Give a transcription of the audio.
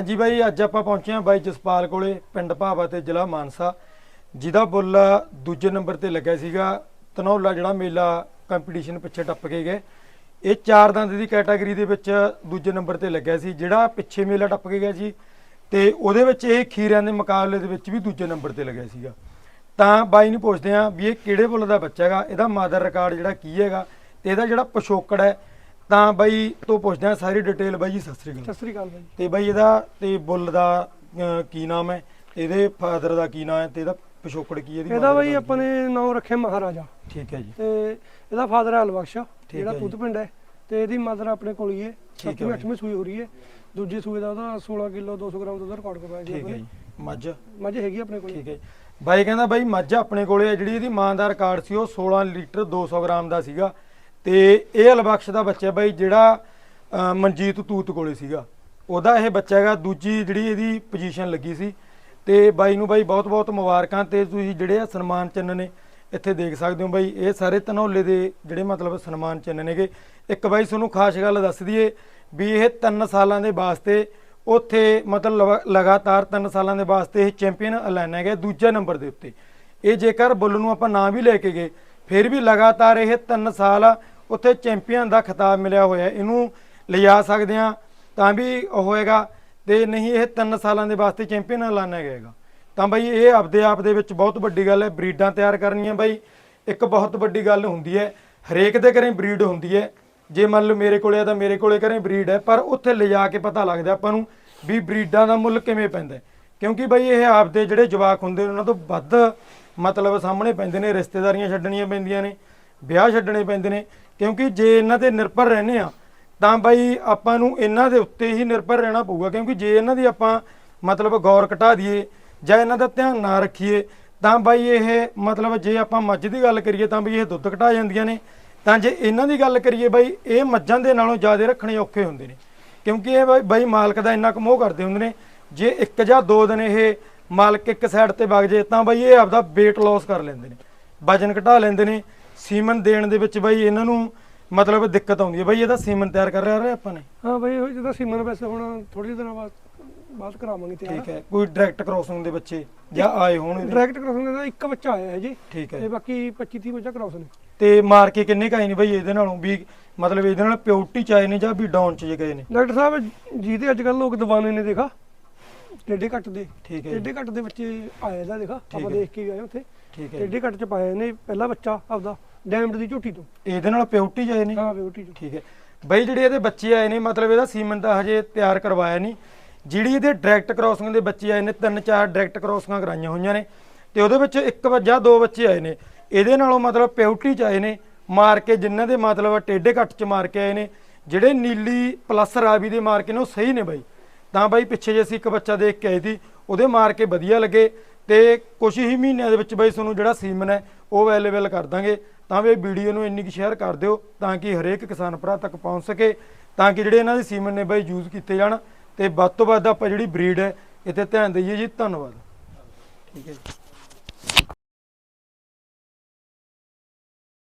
ਹਾਂਜੀ ਬਾਈ, ਅੱਜ ਆਪਾਂ ਪਹੁੰਚੇ ਹਾਂ ਬਾਈ ਜਸਪਾਲ ਕੋਲੇ, ਪਿੰਡ ਭਾਵਾ ਤੇ ਜ਼ਿਲ੍ਹਾ ਮਾਨਸਾ। ਜਿਹਦਾ ਬੁੱਲ ਦੂਜੇ ਨੰਬਰ ਤੇ ਲੱਗਿਆ ਸੀਗਾ ਧਨੌਲਾ ਜਿਹੜਾ ਮੇਲਾ ਕੰਪੀਟੀਸ਼ਨ ਪਿੱਛੇ ਟੱਪ ਕੇ ਗਏ। ਇਹ ਚਾਰ ਦੰਦ ਦੀ ਕੈਟਾਗਰੀ ਦੇ ਵਿੱਚ ਦੂਜੇ ਨੰਬਰ ਤੇ ਲੱਗਿਆ ਸੀ, ਜਿਹੜਾ ਪਿੱਛੇ ਮੇਲਾ ਟੱਪ ਕੇ ਗਿਆ ਸੀ ਤੇ ਉਹਦੇ ਵਿੱਚ ਇਹ ਖੀਰਿਆਂ ਦੇ ਮੁਕਾਬਲੇ ਦੇ ਵਿੱਚ ਵੀ ਦੂਜੇ ਨੰਬਰ ਤੇ ਲੱਗਿਆ ਸੀਗਾ। ਤਾਂ ਬਾਈ ਨੂੰ ਪੁੱਛਦੇ ਆਂ ਵੀ ਇਹ ਕਿਹੜੇ ਬੁੱਲ ਦਾ ਬੱਚਾ ਹੈਗਾ? ਇਹਦਾ ਮਾਦਰ ਰਿਕਾਰਡ ਜਿਹੜਾ ਕੀ ਹੈਗਾ? ਤੇ ਇਹਦਾ ਜਿਹੜਾ ਪਿਛੋਕੜ ਹੈ ਤਾਂ ਬਾਈ ਤੋਂ ਪੁੱਛਦੇ ਆਂ ਸਾਰੀ ਡਿਟੇਲ ਬਾਈ ਜੀ ਸਤਿ ਸ੍ਰੀ ਅਕਾਲ। ਸਤਿ ਸ੍ਰੀ ਅਕਾਲ ਬਾਈ। ਤੇ ਬਾਈ ਇਹਦਾ ਤੇ ਬੁੱਲ ਦਾ ਅਹ, ਕੀ ਨਾਮ ਹੈ? ਇਹਦੇ ਫਾਦਰ ਦਾ ਕੀ ਨਾਮ ਹੈ? ਤੇ ਇਹਦਾ ਪਿਛੋਕੜ ਕੀ ਹੈ ਇਹਦੀ ਇਹਦਾ mother ਬਾਈ ਦਾ ਆਪਾਂ ਨੇ ਨਾਮ ਰੱਖਿਆ ਮਹਾਰਾਜਾ? ਠੀਕ ਹੈ ਜੀ। ਤੇ ਇਹਦਾ ਫਾਦਰ ਹੈ ਅਲਬਖਸ਼ ਜਿਹੜਾ ਹੈ ਜੀ। ਪੁੱਤ ਪਿੰਡ ਹੈ। ਤੇ ਇਹਦੀ ਮਦਰ ਆਪਣੇ ਕੋਲ ਹੀ ਹੈ। ਠੀਕ ਹੈ 7ਵੀਂ ਬਾਈ। 8ਵੀਂ ਸੂਈ ਹੋ ਰਹੀ ਹੈ। ਦੂਜੀ ਸੂਈ ਦਾ ਉਹਦਾ 16 ਕਿਲੋ 200 ਗ੍ਰਾਮ ਦਾ ਰਿਕਾਰਡ ਕਰਵਾਇਆ ਜੀ ਠੀਕ ਹੈ ਜੀ। ਮੱਝ? ਮੱਝ ਹੈਗੀ ਆਪਣੇ ਕੋਲ। ਠੀਕ ਹੈ ਜੀ। ਬਾਈ ਕਹਿੰਦਾ ਬਾਈ ਮੱਝ ਆਪਣੇ ਕੋਲੇ ਹੈ। ਜਿਹੜੀ ਇਹਦੀ ਮਾਂ ਦਾ ਰਿਕਾਰਡ ਸੀ ਉਹ 16 ਲੀਟਰ 200 ਗ੍ਰਾਮ ਦਾ ਸੀਗਾ। ਤੇ ਇਹ ਅਲਬਖਸ਼ ਦਾ ਬੱਚਾ ਬਾਈ ਜਿਹੜਾ ਮਨਜੀਤ ਤੂਤ ਕੋਲੇ ਸੀਗਾ। ਉਹਦਾ ਇਹ ਬੱਚਾ ਹੈਗਾ, ਦੂਜੀ ਜਿਹੜੀ ਇਹਦੀ ਪੋਜੀਸ਼ਨ ਲੱਗੀ ਸੀ। ਤੇ ਬਾਈ ਨੂੰ ਬਾਈ ਬਹੁਤ ਬਹੁਤ ਮੁਬਾਰਕਾਂ ਤੇ ਤੁਸੀਂ ਜਿਹੜੇ ਆ ਸਨਮਾਨ ਚਿੰਨ੍ਹ ਨੇ, ਇੱਥੇ ਦੇਖ ਸਕਦੇ ਹੋ ਬਾਈ, ਇਹ ਸਾਰੇ ਧਨੌਲੇ ਦੇ ਜਿਹੜੇ ਮਤਲਬ ਸਨਮਾਨ ਚਿੰਨ੍ਹ ਨੇਗੇ। ਇੱਕ ਬਾਈ ਤੁਹਾਨੂੰ ਖਾਸ ਗੱਲ ਦੱਸ ਦਈਏ ਵੀ ਇਹ 3 ਸਾਲਾਂ ਦੇ ਵਾਸਤੇ ਉੱਥੇ ਮਤਲਬ ਲਵਾ- ਲਗਾਤਾਰ 3 ਸਾਲਾਂ ਦੇ ਵਾਸਤੇ ਇਹ ਚੈਂਪੀਅਨ ਐਲਾਨਿਆ ਗਿਆ ਦੂਜੇ ਨੰਬਰ ਦੇ ਉੱਤੇ। ਇਹ ਜੇਕਰ ਬੁੱਲ ਨੂੰ ਆਪਾਂ ਨਾਂ ਵੀ ਲੈ ਕੇ ਗਏ ਫਿਰ ਵੀ ਲਗਾਤਾਰ ਇਹ 3 ਸਾਲ ਉੱਥੇ ਚੈਂਪੀਅਨ ਦਾ ਖਿਤਾਬ ਮਿਲਿਆ ਹੋਇਆ ਇਹਨੂੰ ਲਿਜਾ ਸਕਦੇ ਆ ਤਾਂ ਵੀ ਉਹ ਹੋਏਗਾ ਤੇ ਨਹੀਂ ਇਹ 3 ਸਾਲਾਂ ਦੇ ਵਾਸਤੇ ਚੈਂਪੀਅਨ ਐਲਾਨਿਆ ਜਾਏਗਾ ਤਾਂ ਬਈ ਇਹ ਆਪਦੇ ਆਪ ਦੇ ਵਿੱਚ ਬਹੁਤ ਵੱਡੀ ਗੱਲ ਹੈ, ਬਰੀਡਾਂ ਤਿਆਰ ਕਰਨੀਆਂ ਬਈ ਇੱਕ ਬਹੁਤ ਵੱਡੀ ਗੱਲ ਹੁੰਦੀ ਹੈ। ਹਰੇਕ ਦੇ ਘਰੇ ਬਰੀਡ ਹੁੰਦੀ ਹੈ। ਜੇ ਮੰਨ ਲਓ ਮੇਰੇ ਕੋਲੇ ਆ ਤਾਂ ਮੇਰੇ ਕੋਲੇ ਘਰੇ ਬਰੀਡ ਹੈ, ਪਰ ਉੱਥੇ ਲਿਜਾ ਕੇ ਪਤਾ ਲੱਗਦਾ ਆਪਾਂ ਨੂੰ ਵੀ ਬਰੀਡਾਂ ਦਾ ਮੁੱਲ ਕਿਵੇਂ ਪੈਂਦਾ ਕਿਉਂਕਿ ਬਈ ਇਹ ਆਪਦੇ ਜਿਹੜੇ ਜਵਾਕ ਹੁੰਦੇ ਉਹਨਾਂ ਤੋਂ ਵੱਧ ਮਤਲਬ ਸਾਹਮਣੇ ਪੈਂਦੇ ਨੇ, ਰਿਸ਼ਤੇਦਾਰੀਆਂ ਛੱਡਣੀਆਂ ਪੈਂਦੀਆਂ ਨੇ, ਵਿਆਹ ਛੱਡਣੇ ਪੈਂਦੇ ਨੇ, ਕਿਉਂਕਿ ਜੇ ਇਹਨਾਂ ਤੇ ਨਿਰਭਰ ਰਹਿੰਦੇ ਆ ਤਾਂ ਬਾਈ ਆਪਾਂ ਨੂੰ ਇਹਨਾਂ ਦੇ ਉੱਤੇ ਹੀ ਨਿਰਭਰ ਰਹਿਣਾ ਪਊਗਾ, ਕਿਉਂਕਿ ਜੇ ਇਹਨਾਂ ਦੀ ਆਪਾਂ ਮਤਲਬ ਗੌਰ ਘਟਾ ਦਈਏ ਜਾਂ ਇਹਨਾਂ ਦਾ ਧਿਆਨ ਨਾ ਰੱਖੀਏ, ਤਾਂ ਬਾਈ ਇਹ ਮਤਲਬ ਜੇ ਆਪਾਂ ਮੱਝ ਦੀ ਗੱਲ ਕਰੀਏ, ਤਾਂ ਵੀ ਇਹ ਦੁੱਧ ਘਟਾ ਜਾਂਦੀਆਂ ਨੇ। ਤਾਂ ਜੇ ਇਹਨਾਂ ਦੀ ਗੱਲ ਕਰੀਏ ਬਈ, ਇਹ ਮੱਝਾਂ ਦੇ ਨਾਲੋਂ ਜ਼ਿਆਦਾ ਰੱਖਣੇ ਔਖੇ ਹੁੰਦੇ ਨੇ। ਕਿਉਂਕਿ ਇਹ ਬਈ- ਬਈ ਮਾਲਕ ਦਾ ਇੰਨਾ ਕੁ ਮੋਹ ਕਰਦੇ ਹੁੰਦੇ ਨੇ। ਜੇ ਇੱਕ ਜਾਂ ਦੋ ਦਿਨ ਇਹ ਮਾਲਕ ਇੱਕ ਸਾਈਡ ਤੇ ਵਗ ਜੇ ਤਾਂ ਬਈ ਇਹ ਆਪਦਾ weight loss ਕਰ ਲੈਂਦੇ ਨੇ। ਵਜਨ ਘਟਾ ਲੈਂਦੇ ਨੇ। ਸੀਮਨ ਦੇਣ ਦੇ ਵਿੱਚ ਬਈ ਇਹਨਾਂ ਨੂੰ ਮਤਲਬ ਦਿੱਕਤ ਆਉਂਦੀ ਹੈ। ਬਈ ਇਹਦਾ ਸੀਮਨ ਤਿਆਰ ਕਰ ਰਿਹਾ ਆਪਾਂ ਨੇ? ਹਾਂ ਬਾਈ ਉਹ ਜਿਹਦਾ ਸਿਮਨ ਵੈਸੇ ਹੁਣ ਥੋੜੀ ਦਿਨਾਂ ਬਾਅਦ ਬਾਅਦ ਕਰਾਵਾਂਗੇ ਤਿਆਰ। ਠੀਕ ਹੈ। ਕੋਈ ਡਾਇਰੈਕਟ ਕ੍ਰੋਸਿੰਗ ਦੇ ਬੱਚੇ ਜਾਂ ਆਏ ਹੋਣ? ਡਾਇਰੈਕਟ ਕਰਾਉਂਦੇ ਦਾ ਇੱਕ ਬੱਚਾ ਆਇਆ ਹੈ ਜੀ। ਠੀਕ ਤੇ ਹੈ ਬਾਕੀ 25 30 ਬੱਚਾ ਕਰਾਉਸ ਨੇ। ਤੇ ਮਾਰ ਕੇ ਕਿੰਨੇ ਕਾਈ ਨੇ ਬਈ ਇਹਦੇ ਨਾਲੋਂ? ਵੀ ਮਤਲਬ ਇਹਦੇ ਨਾਲ ਪਿਓਰਟੀ ਚ ਆਏ ਨੇ ਜਾਂ ਵੀ ਡਾਊਨ ਚ ਜੇ ਗਏ ਨੇ? ਡਾਕਟਰ ਸਾਹਿਬ ਜਿਹਦੇ ਅੱਜ ਕੱਲ ਲੋਕ ਦਵਾਨੇ ਨੇ ਦੇਖਾ। ਟੇਡੇ ਕੱਟ ਦੇ। ਠੀਕ ਹੈ ਜੀ, ਟੇਡੇ ਕੱਟ ਦੇ ਬੱਚੇ ਆਏ ਦਾ ਦੇਖਾ ਠੀਕ ਆਪਾਂ ਹੈ। ਦੇਖ ਕੇ ਗਏ ਉੱਥੇ। ਠੀਕ ਹੈ ਟੇਡੇ ਕੱਟ ਚ ਪਾਏ ਨੇ ਪਹਿਲਾ ਬੱਚਾ ਆਪਦਾ ਡੈਮਡ ਦੀ ਝੋਟੀ ਤੋਂ। ਇਹਦੇ ਨਾਲ ਪਿਓਰਟੀ ਆਏ ਨੇ? ਹਾਂ ਬਿਊਟੀ ਤੋਂ ਠੀਕ ਹੈ। ਬਈ ਜਿਹੜੇ ਇਹਦੇ ਬੱਚੇ ਆਏ ਨੇ ਮਤਲਬ ਇਹਦਾ ਸੀਮਨ ਦਾ ਹਜੇ ਤਿਆਰ ਕਰਵਾਇਆ ਨਹੀਂ। ਜਿਹੜੀ ਇਹਦੇ ਡਾਇਰੈਕਟ ਕ੍ਰੋਸਿੰਗ ਦੇ ਬੱਚੇ ਆਏ ਨੇ ਤਿੰਨ ਚਾਰ ਡਾਇਰੈਕਟ ਕ੍ਰੋਸਿੰਗਾਂ ਕਰਾਈਆਂ ਹੋਈਆਂ ਨੇ। ਤੇ ਉਹਦੇ ਵਿੱਚ ਇੱਕ ਵੱਜਾ ਦੋ ਬੱਚੇ ਆਏ ਨੇ। ਇਹਦੇ ਨਾਲੋਂ ਮਤਲਬ ਪਿਓਰਟੀ ਚ ਆਏ ਨੇ ਮਾਰ ਕੇ ਜਿਨ੍ਹਾਂ ਦੇ ਮਤਲਬ ਟੇਢੇ ਕੱਟ ਚ ਮਾਰ ਕੇ ਆਏ ਨੇ। ਜਿਹੜੇ ਨੀਲੀ ਪਲੱਸ ਰਾਵੀ ਦੇ ਮਾਰ ਕੇ ਨੇ ਉਹ ਸਹੀ ਨੇ ਬਾਈ। ਤਾਂ ਬਾਈ ਪਿੱਛੇ ਜੇ ਅਸੀਂ ਇੱਕ ਬੱਚਾ ਦੇਖ ਕੇ ਆਏ ਸੀ, ਉਹਦੇ ਮਾਰ ਕੇ ਵਧੀਆ ਲੱਗੇ ਤੇ ਕੁਝ ਹੀ ਮਹੀਨਿਆਂ ਦੇ ਵਿੱਚ ਬਾਈ ਤੁਹਾਨੂੰ ਜਿਹੜਾ ਸੀਮਨ ਹੈ, ਉਹ ਅਵੇਲੇਬਲ ਕਰ ਦਾਂਗੇ। ਤਾਂ ਵੀ ਵੀਡੀਓ ਨੂੰ ਇੰਨੀ ਕੁ ਸ਼ੇਅਰ ਕਰ ਦਿਓ ਤਾਂ ਕਿ ਹਰੇਕ ਕਿਸਾਨ ਭਰਾ ਤੱਕ ਪਹੁੰਚ ਸਕੇ, ਤਾਂ ਕਿ ਜਿਹੜੇ ਇਹਨਾਂ ਦੇ ਸੀਮਨ ਨੇ ਬਾਈ ਯੂਜ਼ ਕੀਤੇ ਜਾਣ ਤੇ ਵੱਧ ਤੋਂ ਵੱਧ ਆਪਾਂ ਜਿਹੜੀ ਬਰੀਡ ਹੈ, ਇੱਥੇ ਧਿਆਨ ਦਈਏ ਜੀ। ਧੰਨਵਾਦ। ਠੀਕ ਹੈ ਜੀ।